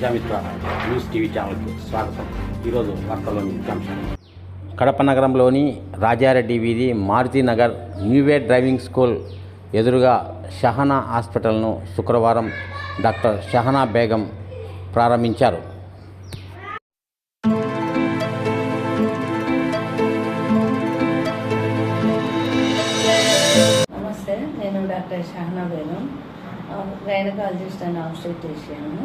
Prajamitra news TV ఛానల్కి స్వాగతం. ఈరోజు వార్తల్లోని ముఖ్యాంశాలు కడప నగరంలోని రాజారెడ్డి వీధి మారుతినగర్ న్యూవే డ్రైవింగ్ స్కూల్ ఎదురుగా షహనా హాస్పిటల్ను శుక్రవారం డాక్టర్ షహనా బేగం ప్రారంభించారు. నమస్తే నేను doctor Shahana Begum gynaecologist and obstetrician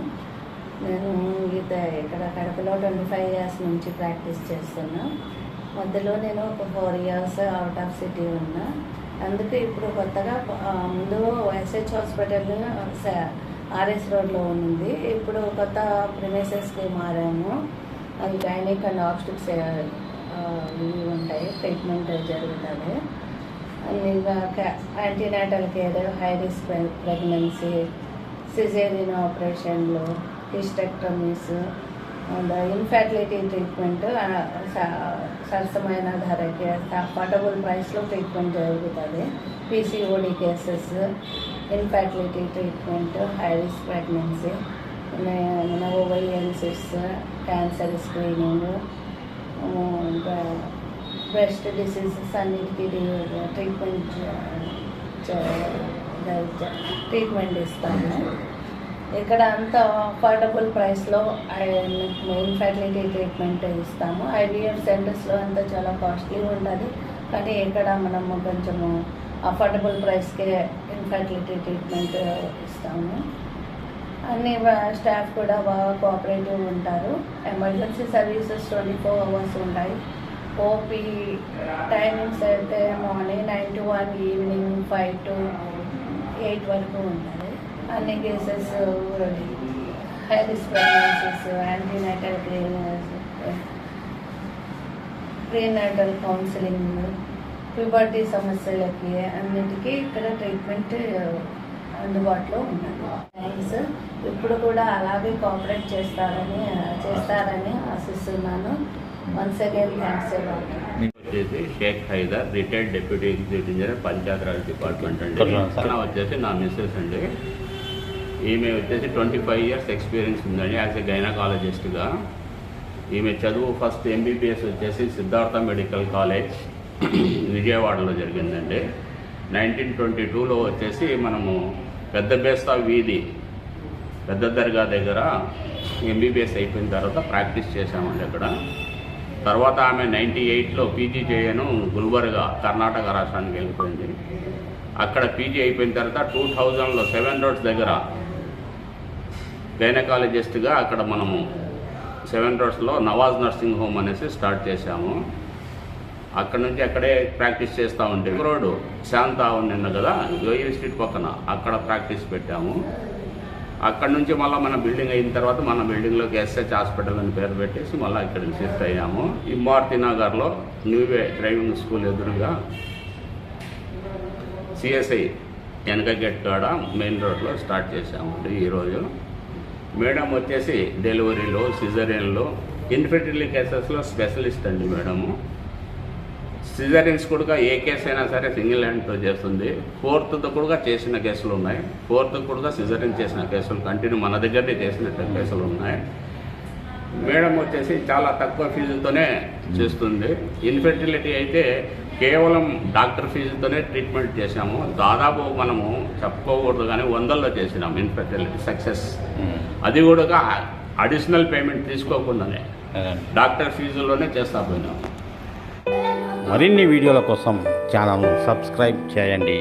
నేను ఈత ఇక్కడ కడపలో ట్వంటీ ఫైవ్ ఇయర్స్ నుంచి ప్రాక్టీస్ చేస్తున్నా. మధ్యలో నేను ఒక four years out of city ఉన్నా. అందుకే ఇప్పుడు కొత్తగా ముందు ఎస్హెచ్ హాస్పిటల్ ఆర్ఎస్ రోడ్లో ఉంది ఇప్పుడు కొత్త ప్రిమైసెస్కి మారాము. అది గైనిక్ అండ్ ఆప్స్టిక్స్ ఇవి ఉంటాయి. ట్రీట్మెంట్ జరుగుతుంది. ఇంకా antenatal care high risk pregnancy caesarean ఆపరేషన్లు హిస్టెక్టమీస్ అండ్ ఇన్ఫర్టిలిటీ ట్రీట్మెంట్ సరసమైన ధరకి అఫోర్డబుల్ ప్రైస్లో ట్రీట్మెంట్ జరుగుతుంది P C O D cases infertility treatment high risk pregnancy మన ఓవైఎన్సిస్ క్యాన్సర్ స్క్రీనింగ్ ఇంకా బ్రెస్ట్ డిసీజెస్ అన్నిటికీ ట్రీట్మెంట్ ట్రీట్మెంట్ ఇస్తాము ఇక్కడ అంత అఫోర్డబుల్ ప్రైస్లో ఇన్ఫర్టిలిటీ ట్రీట్మెంట్ ఇస్తాము. ఐవీఎఫ్ సెంటర్స్లో అంతా చాలా కాస్ట్లీ ఉంటుంది. కానీ ఇక్కడ మనము కొంచెము అఫోర్డబుల్ ప్రైస్కే ఇన్ఫర్టిలిటీ ట్రీట్మెంట్ ఇస్తాము. అన్ని స్టాఫ్ కూడా బాగా కోఆపరేటివ్ ఉంటారు. Emergency services twenty four hours ఉంటాయి ఓపీ టైమింగ్స్ అయితే morning nine to one evening five to eight వరకు ఉంటుంది అన్ని cases high risk pregnancies antenatal prenatal counselling puberty సమస్యలకి అన్నిటికీ ఇక్కడ ట్రీట్మెంట్ అందుబాటులో ఉన్నది. థ్యాంక్స్ ఇప్పుడు కూడా అలాగే కోఆపరేట్ చేస్తారని చేస్తారని ఆశిస్తున్నాను. వన్స్ అగైన్ థ్యాంక్స్ వచ్చేసి Shaik Hyder retired deputy executive engineer Panchayatiraj department అండి. వచ్చేసి నా మిస్సెస్ అండి. ఈమె వచ్చేసి ట్వంటీ ఫైవ్ ఇయర్స్ ఎక్స్పీరియన్స్ ఉందండి యాజ్ ఎ గైనకాలజిస్ట్గా. ఈమె చదువు ఫస్ట్ ఎంబీబీఎస్ వచ్చేసి సిద్ధార్థ మెడికల్ కాలేజ్ విజయవాడలో జరిగిందండి. నైన్టీన్ ట్వంటీ టూలో వచ్చేసి మనము పెద్ద బేస్తా వీధి పెద్ద దర్గా దగ్గర ఎంబీబీఎస్ అయిపోయిన తర్వాత ప్రాక్టీస్ చేశామండి అక్కడ. తర్వాత ఆమె నైంటీ ఎయిట్లో పీజీ చేయను గుల్బర్గా కర్ణాటక రాష్ట్రానికి వెళ్ళిపోయింది. అక్కడ పీజీ అయిపోయిన తర్వాత టూ థౌజండ్లో సెవెన్ రోడ్స్ దగ్గర గైనకాలజిస్ట్గా అక్కడ మనము సెవెన్ రోడ్స్లో నవాజ్ నర్సింగ్ హోమ్ అనేసి స్టార్ట్ చేశాము. అక్కడ నుంచి అక్కడే ప్రాక్టీస్ చేస్తూ ఉంటే రోడ్డు శాంత నిన్న కదా జోయిల్ స్ట్రీట్ పక్కన అక్కడ ప్రాక్టీస్ పెట్టాము. అక్కడ నుంచి మళ్ళీ మన బిల్డింగ్ అయిన తర్వాత మన బిల్డింగ్లోకి ఎస్హెచ్ హాస్పిటల్ అని పేరు పెట్టేసి మళ్ళీ ఇక్కడికి షిఫ్ట్ అయ్యాము. ఈ మారుతి నగర్లో న్యూవే డ్రైవింగ్ స్కూల్ ఎదురుగా సిఎస్ఐ వెనక గేట్ కాడ మెయిన్ రోడ్లో స్టార్ట్ చేసాము ఈరోజు మేడం వచ్చేసి డెలివరీలో సిజరియన్లో ఇన్ఫెర్టిలిటీ కేసెస్లో స్పెషలిస్ట్ అండి మేడము. సిజరియన్స్ కూడా ఏ కేసు అయినా సరే సింగిల్ హ్యాండ్తో చేస్తుంది. ఫోర్త్తో కూడా చేసిన కేసులు ఉన్నాయి. ఫోర్త్ కూడా సిజరియన్ చేసిన కేసులు కంటిన్యూ మన దగ్గరనే చేసిన కేసులు ఉన్నాయి. మేడం వచ్చేసి చాలా తక్కువ ఫీజుతోనే చేస్తుంది. ఇన్ఫెర్టిలిటీ అయితే కేవలం డాక్టర్ ఫీజుతోనే ట్రీట్మెంట్ చేశాము. దాదాపు మనము చెప్పుకోకూడదు కానీ వందల్లో చేసినాం ఇన్ఫెర్టిలిటీ సక్సెస్. అది కూడా అడిషనల్ పేమెంట్ తీసుకోకుండానే. డాక్టర్ ఫీజులోనే చేస్తా పోయినాం. మరిన్ని వీడియోల కోసం ఛానల్ను సబ్స్క్రైబ్ చేయండి.